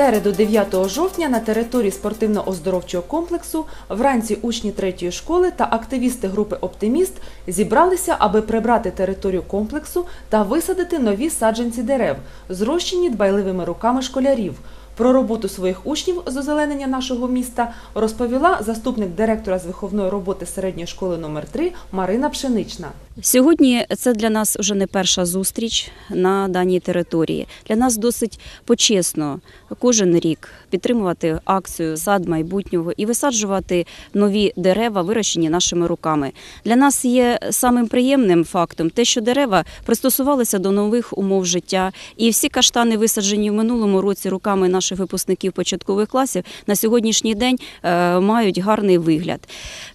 середу 9 жовтня на території спортивно-оздоровчого комплексу вранці учні третьої школи та активісти групи Оптиміст зібралися, аби прибрати територію комплексу та висадити нові саджанці дерев, зрощені дбайливими руками школярів. Про роботу своїх учнів з озеленення нашого міста розповіла заступник директора з виховної роботи середньої школи номер 3 Марина Пшенична. Сьогодні це для нас вже не перша зустріч на даній території. Для нас досить почесно кожен рік підтримувати акцію сад майбутнього і висаджувати нові дерева, вирощені нашими руками. Для нас є самим приємним фактом те, що дерева пристосувалися до нових умов життя, і всі каштани, висаджені в минулому році руками наших випускників початкових класів, на сьогоднішній день е, мають гарний вигляд.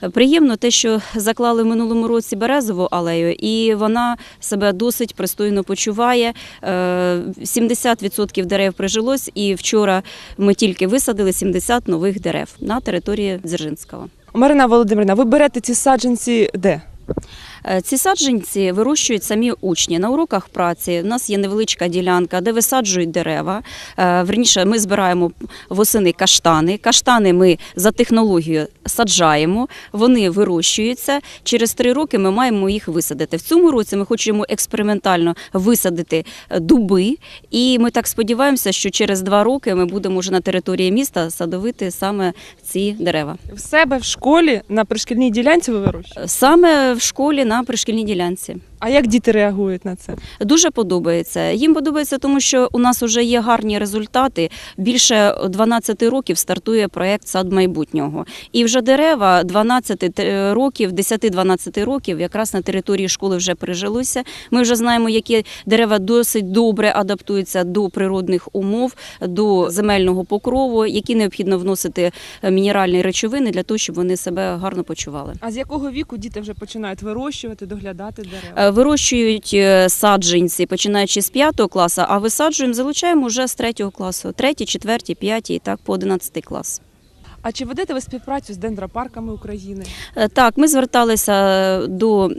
Е, Приємно те, що заклали в минулому році березову алею, і вона себе досить пристойно почуває. Е, 70% дерев прижилось, і вчора ми тільки висадили 70 нових дерев на території Дзержинського. Марина Володимирівна, ви берете ці саджанці де? Е, Ці саджанці вирощують самі учні на уроках праці. У нас є невеличка ділянка, де висаджують дерева. Е, Верніше, ми збираємо восени каштани. Каштани ми за технологією саджаємо, вони вирощуються. Через три роки ми маємо їх висадити. В цьому році ми хочемо експериментально висадити е, дуби, і ми так сподіваємося, що через два роки ми будемо вже на території міста садовити саме ці дерева. В себе в школі на пришкільній ділянці ви вирощуєте? Саме в школі на пришкільній ділянці. А як діти реагують на це? Дуже подобається. Їм подобається, тому що у нас вже є гарні результати. Більше 12 років стартує проект сад майбутнього. І вже дерева 12 років, 10-12 років, якраз на території школи вже прижилося. Ми вже знаємо, які дерева досить добре адаптуються до природних умов, до земельного покрову, які необхідно вносити е, мінеральні речовини для того, щоб вони себе гарно почували. А з якого віку діти вже починають вирощувати, доглядати дерева? Вирощують е, саджанці, починаючи з 5 класу, а висаджуємо, залучаємо вже з 3 класу, 3, 4, 5 і так по 11 клас. А чи ведете ви співпрацю з дендропарками України? Е, Так, ми зверталися до е,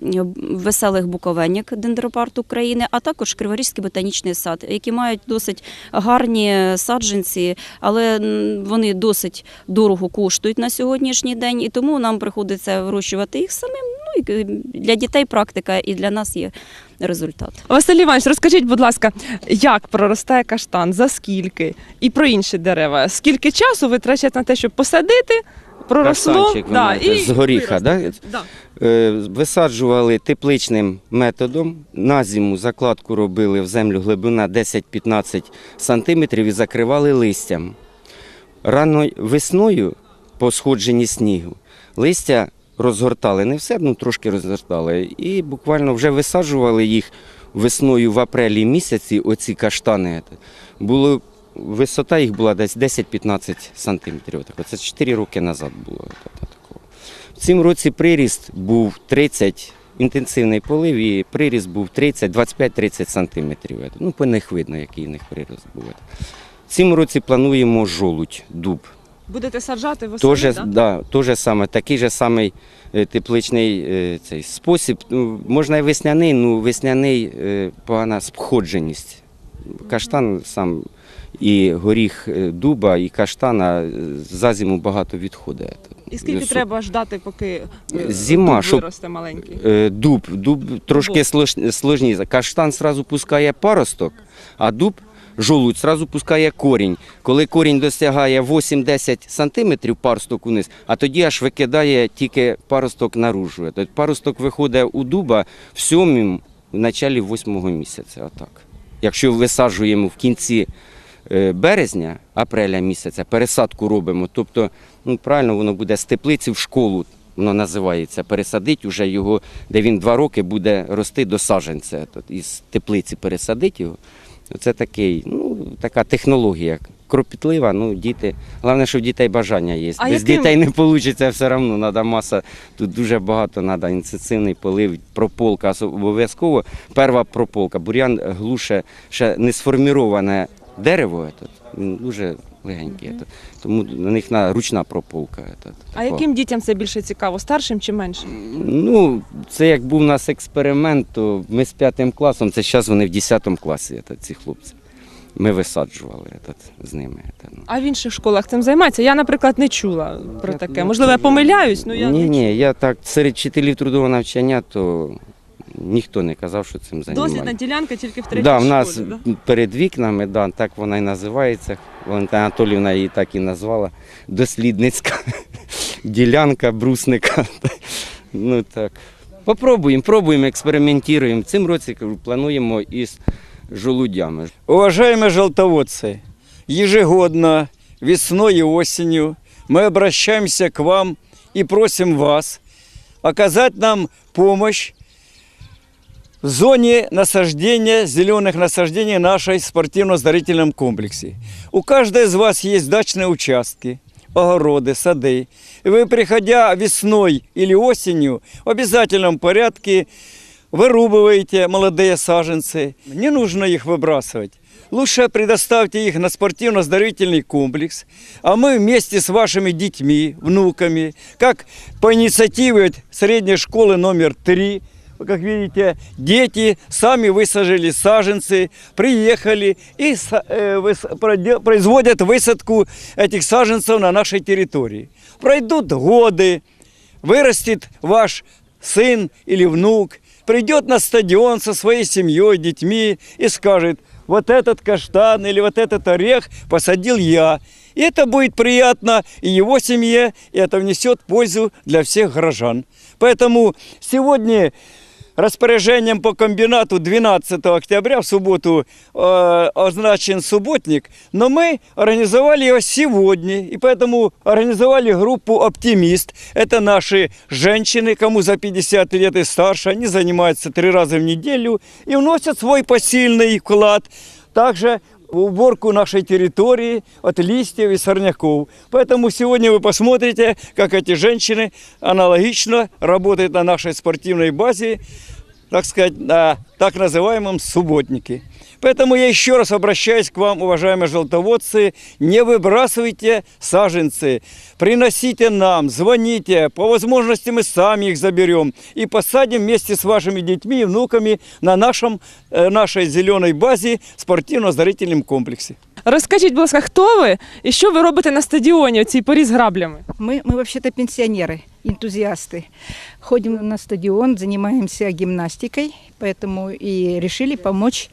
веселих буковеньок дендропарк України, а також Криворізький ботанічний сад, які мають досить гарні саджанці, але вони досить дорого коштують на сьогоднішній день, і тому нам приходиться вирощувати їх самим. І е, для дітей практика, і для нас є результат. Василь Іванович, розкажіть, будь ласка, як проростає каштан, за скільки? І про інші дерева. Скільки часу витрачаєте на те, щоб посадити, проросло ви маєте, з горіха, виросте? да? Е, Висаджували тепличним методом. На зиму закладку робили в землю глибина 10-15 сантиметрів і закривали листям. Рано весною, по сходженні снігу, листя розгортали не все, ну трошки розгортали. І буквально вже висаджували їх весною в апрелі місяці, оці каштани. Було, висота їх була десь 10-15 сантиметрів. Це 4 роки назад було. В цім році приріст був 30, інтенсивний полив, і приріст був 30, 25-30 сантиметрів. Ну, по них видно, який у них приріст був. В цьому році плануємо жолудь, дуб. Будете саджати восени, Тоже, да? да, тоже саме, такий же самий е, тепличний е, цей спосіб. Ну, можна і весняний, ну весняний е, погана сходженість. Каштан сам і горіх е, дуба, і каштана е, за зиму багато відходить. І скільки Су- треба ждати, поки е, Зима, дуб щоб- виросте маленький? Е, Дуб, дуб трошки Дуб. слож- сложніше. Каштан сразу пускає паросток, а дуб, жолудь, сразу пускає корінь. Коли корінь досягає 8-10 сантиметрів паросток униз, а тоді аж викидає тільки паросток наружу. Тобто паросток виходить у дуба в сьомому, в началі восьмого місяця. Отак. Якщо висаджуємо в кінці е, березня, апреля місяця, пересадку робимо, тобто, ну правильно, воно буде з теплиці в школу, воно називається, пересадить уже його, де він два роки буде рости до саджанця. Із теплиці пересадить його. Це такий, ну, така технологія. Кропітлива, ну діти. Головне, що в дітей бажання є. А Без яким- дітей не вийде все одно. Треба маса. Тут дуже багато треба інтенсивний полив, прополка осо- обов'язково. Перша прополка. Бур'ян глуше ще не сформіроване дерево. тут. він дуже легенький. этот. Тому на них на ручна прополка. этот, А така. яким дітям це більше цікаво, старшим чи меншим? Ну, це як був у нас експеримент, то ми з п'ятим класом, це зараз вони в 10 класі, це ці хлопці. ми висаджували этот, з ними. это, ну. А в інших школах цим займаються? Я, наприклад, не чула про Я- таке. я Можливо, я теж- помиляюсь, ну я ні, не ні, я так серед вчителів трудового навчання, то ніхто не казав, що цим займається. дослідна ділянка тільки в третій Да, в школі. нас да? перед вікнами, да, так вона і називається. Валентина Анатоліївна її так і назвала. Дослідницька ділянка брусника. Ну так. Попробуємо, пробуємо, експериментуємо. Цим році кажу, плануємо із жолудями. Уважаемые желтоводцы, ежегодно, весной и осенью мы обращаемся к вам и просим вас оказать нам помощь зоне насаждения, зеленых насаждений нашей спортивно-оздоровительном комплексе. У каждой из вас есть дачные участки, огороды, сады. Вы, приходя весной или осенью, в обязательном порядке вырубываете молодые саженцы. Не нужно их выбрасывать. Лучше предоставьте их на спортивно-оздоровительный комплекс, а мы вместе с вашими детьми, внуками, как по инициативе средней школы номер 3, вы, как видите, дети сами высажали саженцы, приехали и э, производят высадку этих саженцев на нашей территории. Пройдут годы, вырастет ваш сын или внук, придет на стадион со своей семьей, детьми и скажет, вот этот каштан или вот этот орех посадил я. И это будет приятно и его семье, и это внесет пользу для всех горожан. Поэтому сегодня распоряжением по комбинату 12 октября в субботу э, означен субботник, но мы организовали его сегодня, и поэтому организовали группу «Оптимист». Это наши женщины, кому за 50 лет и старше, они занимаются три раза в неделю и вносят свой посильный вклад. Также в уборку нашей территории от листьев и сорняков. Поэтому сегодня вы посмотрите, как эти женщины аналогично работают на нашей спортивной базе, так сказать, на так называемом субботнике. Поэтому я еще раз обращаюсь к вам, уважаемые желтоводцы, не выбрасывайте саженцы, приносите нам, звоните, по возможности мы сами их заберем и посадим вместе с вашими детьми и внуками на нашем, э, нашей зеленой базе спортивно-оздоровительном комплексе. Розкажіть, будь ласка, хто ви і що ви робите на стадіоні у цій порі з граблями? Мы, мы вообще-то пенсионеры, энтузиасты. Ходим на стадион, занимаемся гимнастикой, поэтому и решили помочь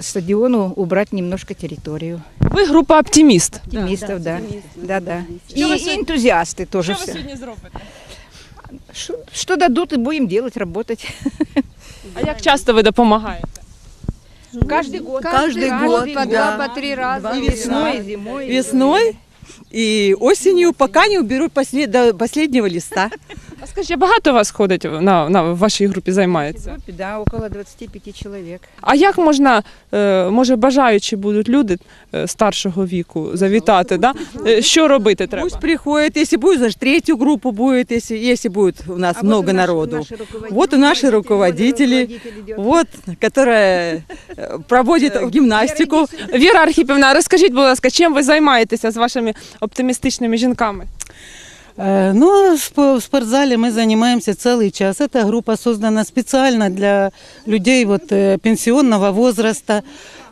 стадиону убрать немножко территорию. Ви група оптиміст. Оптимистов, да. Да, да. И, Что вы и сегодня- энтузиасты тоже. Що ви все. сьогодні зробите? Что, что дадут, и будем делать, работать. А як часто ви допомагаєте? Каждый год. Каждый год, год, да. по два, по три раза. И И весной, и зимой. и весной и осенью, пока не уберут послед- до последнего листа. А скажіть, багато вас ходить на, на в вашій групі В займається? группе, да, около 25 человек. А як можна, е, може, бажаючі будуть люди е, старшого віку завітати? Да? Е, Що робити треба? Пусть приходят, если будет, значит, третью группу будет, если, если будет у нас много наши- народу. наши руководители, Вот и наши руководители, руководитель идет. Вот, которая э, проводит гимнастику. Віра Архіпівна, розкажіть, будь ласка, чим ви займаєтеся з вашими оптимістичними жінками? Э, Ну, в сп- в спортзале мы занимаемся целый час. Эта группа создана специально для людей вот, э, пенсионного возраста.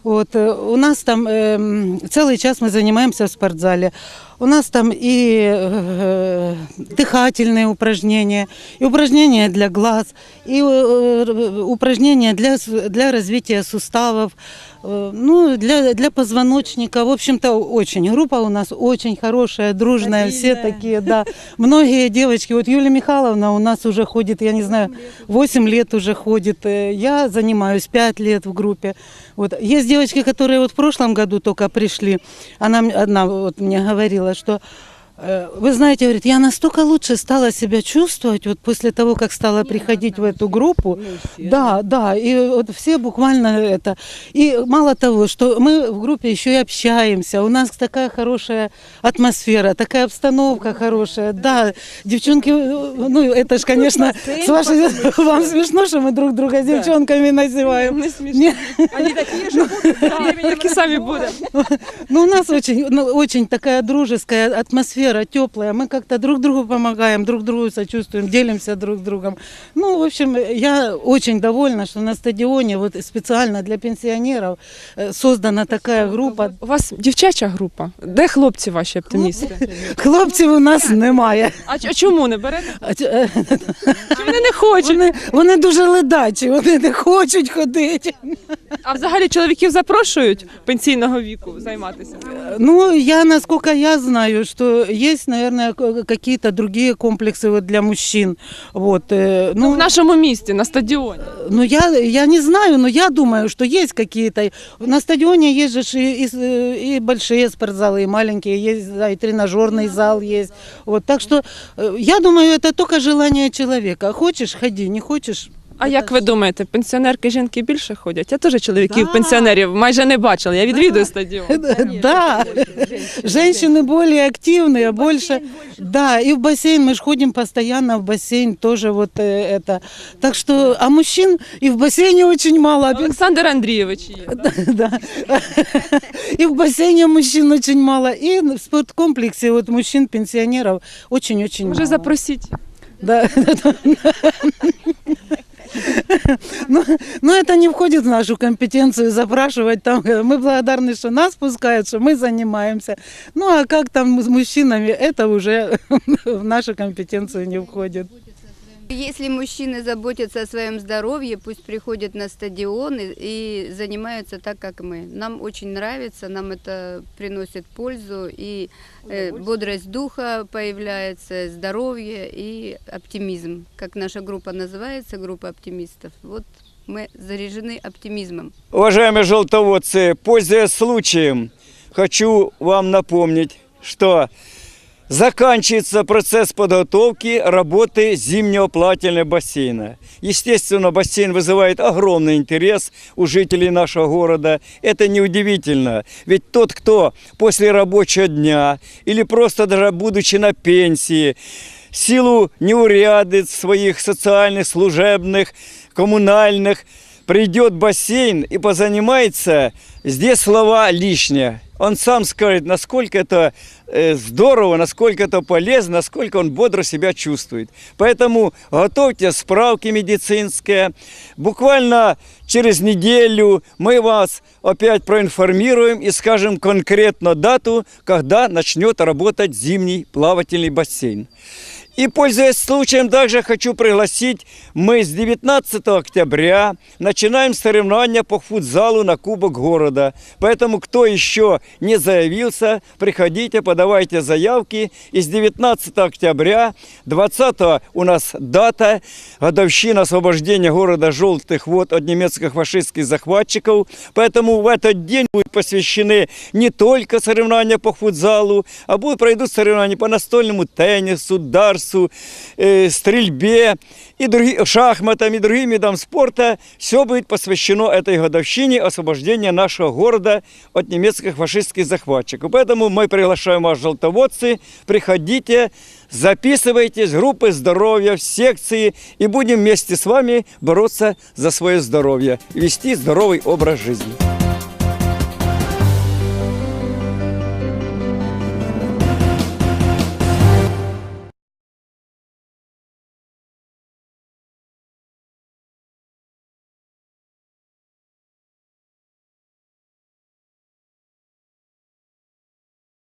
Вот, э, у нас там эм, целый час мы занимаемся в спортзале. У нас там и э, дыхательные упражнения, и упражнения для глаз, и э, упражнения для, для развития суставов, э, ну, для, для позвоночника. В общем-то, очень. Группа у нас очень хорошая, дружная, все Стабильная. такие, да. Многие девочки, вот Юлия Михайловна у нас уже ходит, я не знаю, 8 лет уже ходит. Э, Я занимаюсь 5 лет в группе. Вот. Есть девочки, которые вот в прошлом году только пришли. Она одна вот мне говорила, что э, вы знаете, говорит, я настолько лучше стала себя чувствовать вот после того, как стала приходить в эту группу. Да, да, и вот все буквально это. И мало того, что мы в группе еще и общаемся, у нас такая хорошая атмосфера, такая обстановка хорошая. Да, девчонки, э, ну это ж, конечно, с вашей, вам смешно, что мы друг друга девчонками называем. Не смішно. Не, Они такие же будут. Такі самі буде. ну, у нас очень, ну, очень такая дружеская атмосфера. атмосфера теплая, мы как-то друг другу помогаем, друг другу сочувствуем, делимся друг с другом. Ну, в общем, я очень довольна, что на стадионе вот специально для пенсионеров э, создана такая группа. У вас дівчача група. Де хлопці ваші оптимісти? Хлопців у нас немає. А ч- чому не берете? А ч- е, Чи вони не хочуть? Вони, вони дуже ледачі, вони не хочуть ходити. А взагалі чоловіків запрошують пенсійного віку займатися? Ну, я, насколько я знаю, что есть, наверное, к- какие-то другие комплексы вот для мужчин. Вот, э, Ну, ну, в нашому місті, на стадіоні. ну я, я не знаю, но я думаю, что есть какие-то. На стадионе есть же ж и, и, с- и большие спортзалы, и маленькие, есть, да, и тренажерный зал есть. Вот, так что э, я думаю, это только желание человека. Хочешь, ходи, не хочешь. А як ви думаєте, пенсіонерки жінки більше ходять? Я теж чоловіків пенсіонерів майже не бачила. Я відвідую стадіон. Да, женщины более активные, больше, да, и в бассейн мы же ходим постоянно в бассейн тоже вот э, это, так что, а мужчин и в бассейне очень мало, а пен- Олександр Андрійович є. да, и в бассейне мужчин очень мало, и в спорткомплексе вот мужчин пенсионеров очень-очень Може мало. запросіть. Да. Но, но это не входит в нашу компетенцию запрашивать там. Мы благодарны, что нас пускают, что мы занимаемся. Ну а как там с мужчинами, это уже в нашу компетенцию не входит. Если мужчины заботятся о своем здоровье, пусть приходят на стадион и, и занимаются так, как мы. Нам очень нравится, нам это приносит пользу, и э, бодрость духа появляется, здоровье и оптимизм. Как наша группа называется, группа оптимистов. Вот мы заряжены оптимизмом. Уважаемые желтоводцы, пользуясь случаем, хочу вам напомнить, что заканчивается процесс подготовки работы зимнего плавательного бассейна. Естественно, бассейн вызывает огромный интерес у жителей нашего города. Это неудивительно, ведь тот, кто после рабочего дня или просто даже будучи на пенсии, в силу неурядиц своих социальных, служебных, коммунальных, придет в бассейн и позанимается, здесь слова лишние. Он сам скажет, насколько это здорово, насколько это полезно, насколько он бодро себя чувствует. Поэтому готовьте справки медицинские. Буквально через неделю мы вас опять проинформируем и скажем конкретно дату, когда начнет работать зимний плавательный бассейн. И, пользуясь случаем, также хочу пригласить, мы с 19 октября начинаем соревнования по футзалу на Кубок города. Поэтому, кто еще не заявился, приходите, подавайте заявки. И с 19 октября, 20 у нас дата, годовщина освобождения города Желтых вод от немецких фашистских захватчиков. Поэтому в этот день будут посвящены не только соревнования по футзалу, а будут пройдут соревнования по настольному теннису, дарсу, э, стрельбе и другим шахматам и другим видам спорта. Все будет посвящено этой годовщине освобождения нашего города от немецких фашистских захватчиков. Поэтому мы приглашаем вас, желтоводцы, приходите, записывайтесь, группы здоровья, в секции, и будем вместе с вами бороться за свое здоровье, вести здоровый образ жизни.